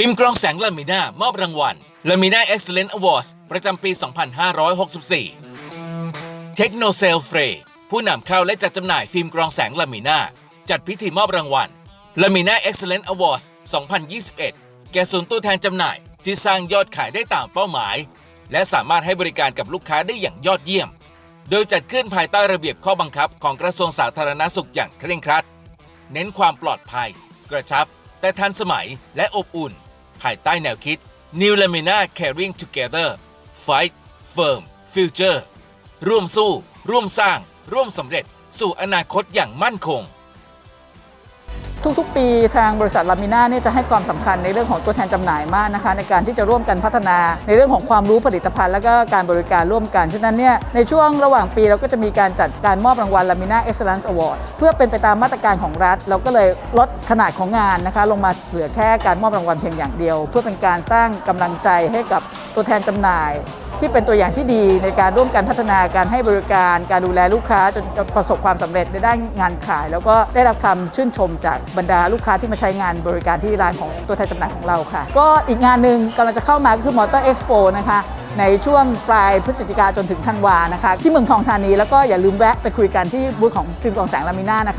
ฟิล์มกรองแสงลามิน่ามอบรางวัลลามิน่า Excellent Awards ประจำปี 2564 เทคโนเซลเฟรผู้นำเข้าและจัดจำหน่ายฟิล์มกรองแสงลามิน่าจัดพิธีมอบรางวัลลามิน่า Excellent Awards 2021 แก่ศูนย์ตัวแทนจำหน่ายที่สร้างยอดขายได้ตามเป้าหมาย และสามารถให้บริการกับลูกค้าได้อย่างยอดเยี่ยม โดยจัดขึ้นภายใต้ระเบียบข้อบังคับของกระทรวงสาธารณสุขอย่างเคร่งครัด เน้นความปลอดภัย กระชับ แต่ทันสมัยและอบอุ่น ภายใต้แนวคิด New Lamina Caring Together Fight Firm Future ร่วมสู้ ร่วมสร้าง ร่วมสำเร็จ สู่อนาคตอย่างมั่นคง ทุกๆ ปีทางบริษัทลามิน่าเนี่ยจะให้ความสำคัญในเรื่องของตัวแทนจำหน่ายมากนะคะ ในการที่จะร่วมกันพัฒนา ในเรื่องของความรู้ผลิตภัณฑ์ และก็การบริการร่วมกันฉะนั้นเนี่ยในช่วงระหว่างปีเราก็จะมีการจัดการมอบรางวัลลามิน่า Excellence Award เพื่อเป็นไปตามมาตรการของรัฐ เราก็เลยลดขนาดของงานนะคะ ลงมาเหลือแค่การมอบรางวัลเพียงอย่างเดียว เพื่อเป็นการสร้างกำลังใจให้กับ ตัวแทนจำหน่าย ที่เป็นตัวอย่างที่ดีในการร่วมกันพัฒนาการให้บริการ การดูแลลูกค้าจนประสบความสำเร็จในด้านงานขาย แล้วก็ได้รับคำชื่นชมจากบรรดาลูกค้าที่มาใช้งานบริการที่ร้านของตัวแทนจำหน่ายของเราค่ะ ก็อีกงานหนึ่งกำลังจะเข้ามาก็คือ Motor Expo นะคะในช่วงปลายพฤศจิกาจนถึงธันวานะคะ ที่เมืองทองธานีแล้วก็อย่าลืมแวะไปคุยกันที่บูธของฟิล์มกองแสงลามิน่านะคะ